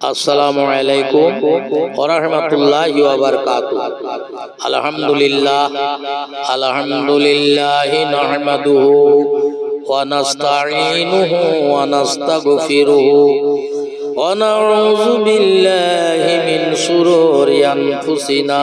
আসসালামু আলাইকুম ওরহমতুল্লাহ ওবরকাতু আলহামদুলিল্লাহ আলহামদুলিল্লাহ নাহমাদুহু ونستعينه ونستغفره ونعوذ بالله من شرور أنفسنا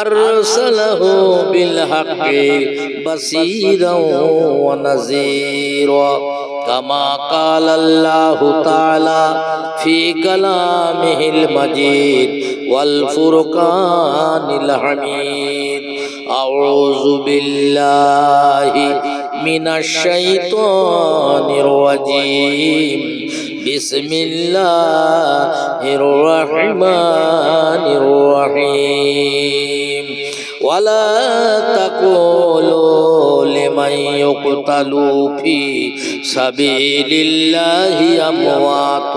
أرسله بالحق بصيرا ونذيرا. كما قال الله تعالى في كلامه المجيد والفرقان الحميد. أعوذ بالله من الشيطان الرجيم. بسم الله الرحمن الرحيم. ولا تقولوا لمن يقتل في سبيل الله أموات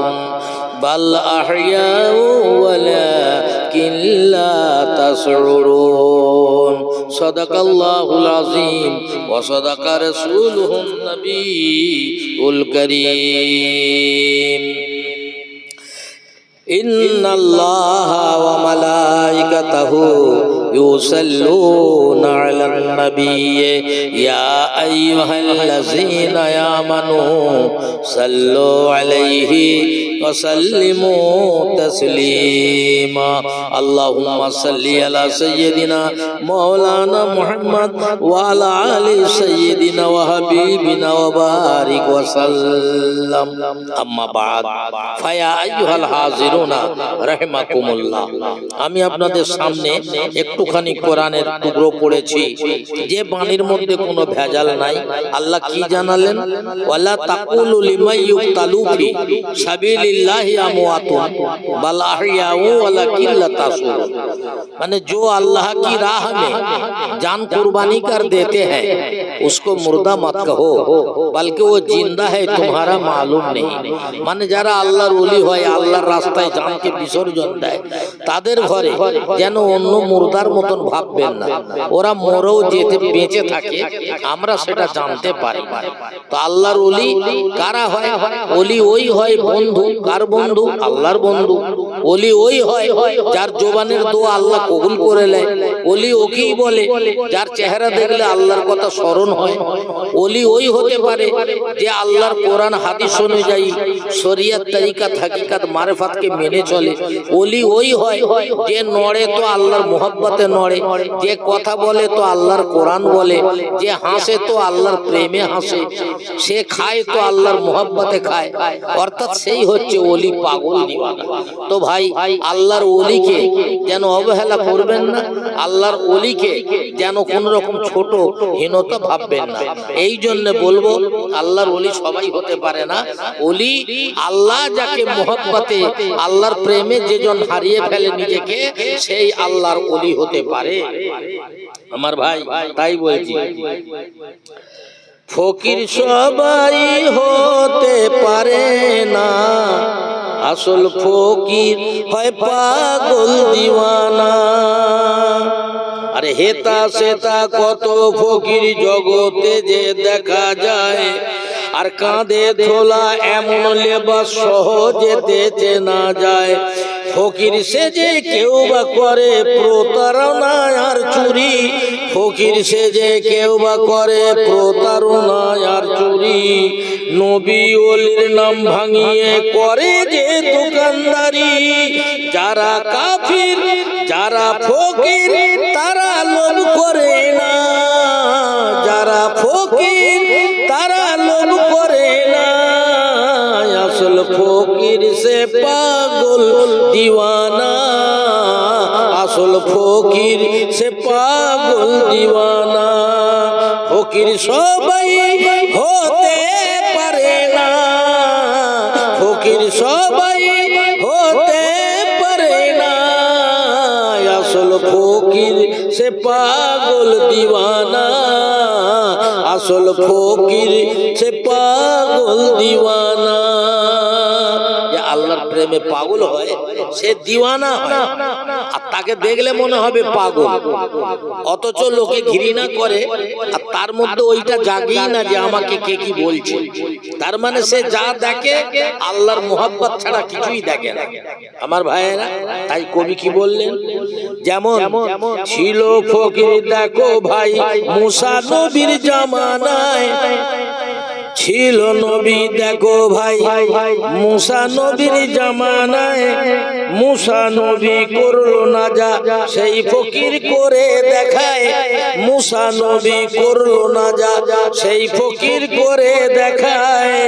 بل أحياء ولكن لا تشعرون صدق الله العظيم وصدق رسوله النبي الكريم إن الله وملائكته يصلون على النبي يا أيها الذين آمنوا صلوا عليه وسلموا تسليما اللهم صل على سيدنا مولانا محمد وعلى آل سيدنا وحبيبنا وبارك وسلم أما بعد فيا أيها الحاضرون رحمكم الله আমি আপনাদের সামনে একটুখানি কোরআনের টুকরো পড়েছি যে বাণীর মধ্যে কোনো ভেজাল নাই আল্লাহ কি জানালেন ওয়ালা তাকুলু লিমাই ইউক্তালু ফি সাবিলিল্লাহি আমওয়াতুন বাল আহইয়াউ ওয়ালাকিন লা তাসুর মানে जो अल्लाह की राह में जान कुर्बानी कर देते हैं उसको मुर्दा मत कहो बल्कि वो जिंदा है तुम्हारा मालूम नहीं মানে যারা আল্লাহর ওলি হয় আল্লাহর রাস্তায় জানকে বিসর্জন দেয় তাদের ঘরে যেন অন্য মুর্দার মতন ভাববেন না। ওরা মরেও যেতে বেঁচে থাকে আমরা সেটা জানতে পারি। তো আল্লাহর ওলি কারা হয়? ওলি ওই হয় বন্ধু। কার বন্ধু? আল্লাহর বন্ধু। ওলি ওই হয় যার জোবানের দোয়া আল্লাহ কবুল করে নেয়। ওলি ওকেই বলে যার চেহারা দেখলে আল্লাহর কথা স্মরণ হয়। অলি ওই হতে পারে যে আল্লাহর কোরআন হাদিস অনুযায়ী শরিয়াত তরিকা হাকিকাত মারেফাতকে মেনে চলে। অলি ওই হয় যে নড়ে তো আল্লাহর মোহব্বতে নড়ে। যে কথা বলে তো আল্লাহর কোরআন বলে। যে হাসে তো আল্লাহর প্রেমে হাসে। সে খায় তো আল্লাহর মোহব্বতে খায়। অর্থাৎ সেই হচ্ছে ওলি পাগল তো ভাই, আল্লাহর ওলিকে যেন অবহেলা করবেন না, আল্লাহর ওলিকে যেন কোন রকম ছোট হীনতা ভাববেন না। এই জন্য বলব, আল্লাহর ওলি সবাই হতে পারে না। ওলি আল্লাহ যাকে মোহব্বতে, আল্লাহর প্রেমে যেজন হারিয়ে ফেলে নিজেকে, সেই আল্লাহর ওলি হতে পারে। আমার ভাই, তাই বলছি। ফকির সবাই হতে পারে না। আসল ফকির হয় পাগল দিওয়ানা। আরে হেতা সেতা কত ফকির জগতে যে দেখা যায়। আর কাঁধে ধোলা এমন লেবাস সহজে চেনা যায়। ফকির সেজে কেউ বা করে প্রতারণা আর চুরি। ফকির সেজে কেউ বা করে প্রতারণা আর চুরি। নবী ওলির নাম ভাঙিয়ে করে যে দোকানদারি। যারা কাফির, যারা ফকির, তারা লোভ করে না। যারা ফকির ফকির সে পাগল দিওয়ানা। আসল ফকির সে পাগল দিওয়ানা। ফকির সবাই হতে পারে না। ফকির সবাই হতে পারে না। আসল ফকির সে পাগল দিওয়ানা। আসল ফকির সে পাগল দিওয়ানা। আল্লাহর প্রেমে পাগল হয়, সে দিওয়ানা হয়। আর তাকে দেখলে মনে হবে পাগল। অথচ লোকে ঘৃণা করে, আর তার মধ্যে ওইটা জাগেই না যে আমাকে কে কি বলছে। তার মানে সে যা দেখে, আল্লাহর মোহাব্বত ছাড়া কিছুই দেখে না। আমার ভাইয়েরা, তাই কবি কি বললেন? যেমন, ছিল ফকির, দেখো ভাই, মুসা নবীর জামানায় ছিল নবী, দেখো ভাই, মুসা নবীর জামানায় মুসা নবী করল না যা, সেই ফকির করে দেখায়, মুসা নবী করল না যা, সেই ফকির করে দেখায়।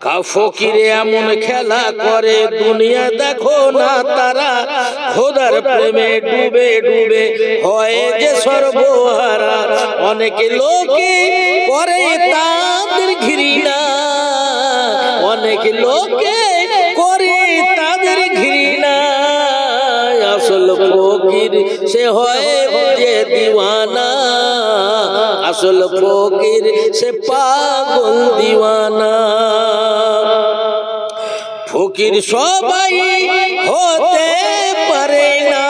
কা ফকিরে এমন খেলা করে, দুনিয়া দেখো না তারা। খোদার প্রেমে ডুবে ডুবে হয় যে সর্বহারা। অনেকে লোকে করে তাদের ঘৃণা। অনেক লোকে করে তাদের ঘৃণা। আসল ফকির সে হয় যে দিওয়ানা। আসল ফকির, সে পাগল দিওয়ানা। ফকির সবাই হতে পারে না।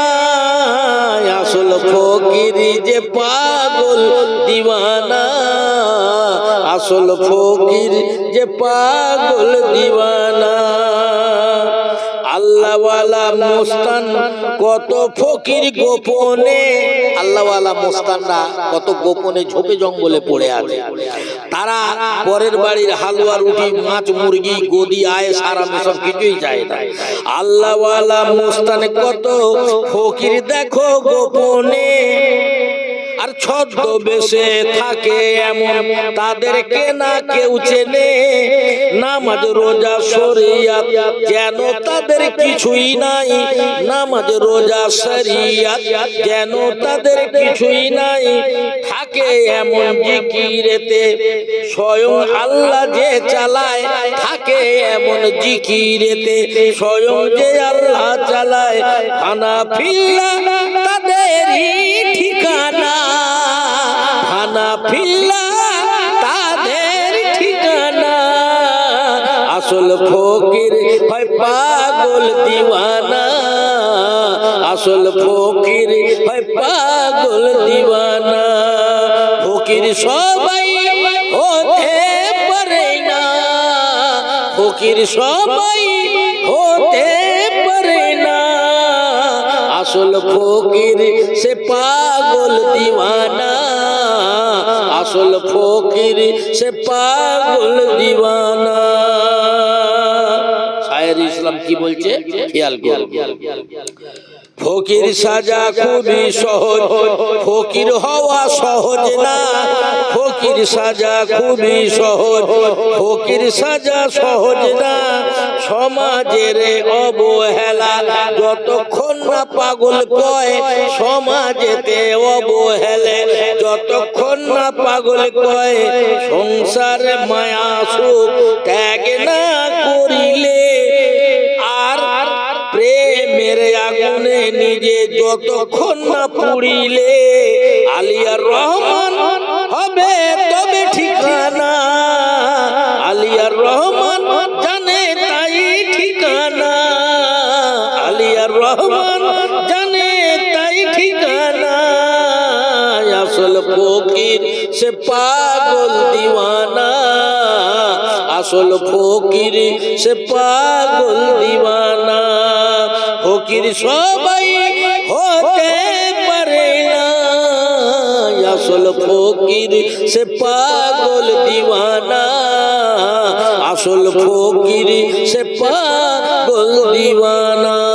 আসল ফকির যে পাগল দিওয়ানা। আসল ফকির যে পাগল দিওয়ানা। আল্লাহওয়ালা মোস্তান কত ফকির গোপনে। আল্লাহওয়ালা মোস্তানরা কত গোপনে ঝোপে জঙ্গলে পড়ে আছে। তারা পরের বাড়ির হালুয়া রুটি, মাছ, মুরগি, গদি আয় সারা সব কিছুই চায় না। আল্লাহওয়ালা মোস্তানে কত ফকির দেখো গোপনে। আর ছদ্ম বেশে থাকে এমন তাদেরকে না কেউ চেনে। নামাজ রোজা শরিয়াত, যেন তাদের কিছুই নাই। নামাজ রোজা শরিয়াত, যেন তাদের কিছুই নাই। থাকে এমন জিকিরেতে, স্বয়ং আল্লাহ যে চালায়। থাকে এমন জিকিরেতে, স্বয়ং যে আল্লাহ চালায়। আনা ফিল্লা তাদেরই তাদের ঠিকানা। আসল ফকির হয় পাগল দিওয়ানা। আসল ফকির হয় পাগল দিওয়ানা। ফকির সবাই হতে পারে না। ফকির সবাই হতে পারে না। আসল ফকির সে পাগল দিওয়ানা। আসল ফকির, সে পাগল দিবানা। শায়ের ইসলাম কি বলছে? খেয়াল করো। ফকির সাজা খুবই সহজ, ফকির হওয়া সহজ না। ফকির সাজা খুবই সহজ, ফকির সাজা সহজ না। সমাজের অবহেলা। যতক্ষণ না পাগল কয়, সমাজেতে অবহেলে। যতক্ষণ না পাগল কয়, সংসার মায়া সুখ ত্যাগ না করিলে। আর প্রেমের আগুনে নিজে যতক্ষণ না পুড়িলে, আলিয়ার রহমান হবে তবে ঠিকানা। আলিয়ার রহমান রহমান জানে তাই ঠিকানা। আসল ফকির, সে পাগল দিওয়ানা। আসল ফকির, সে পাগল দিওয়ানা। ফকির সবাই হতে পারে না। আসল ফকির, সে পাগল দিওয়ানা। আসল ফকির, সে পাগল দিওয়ানা।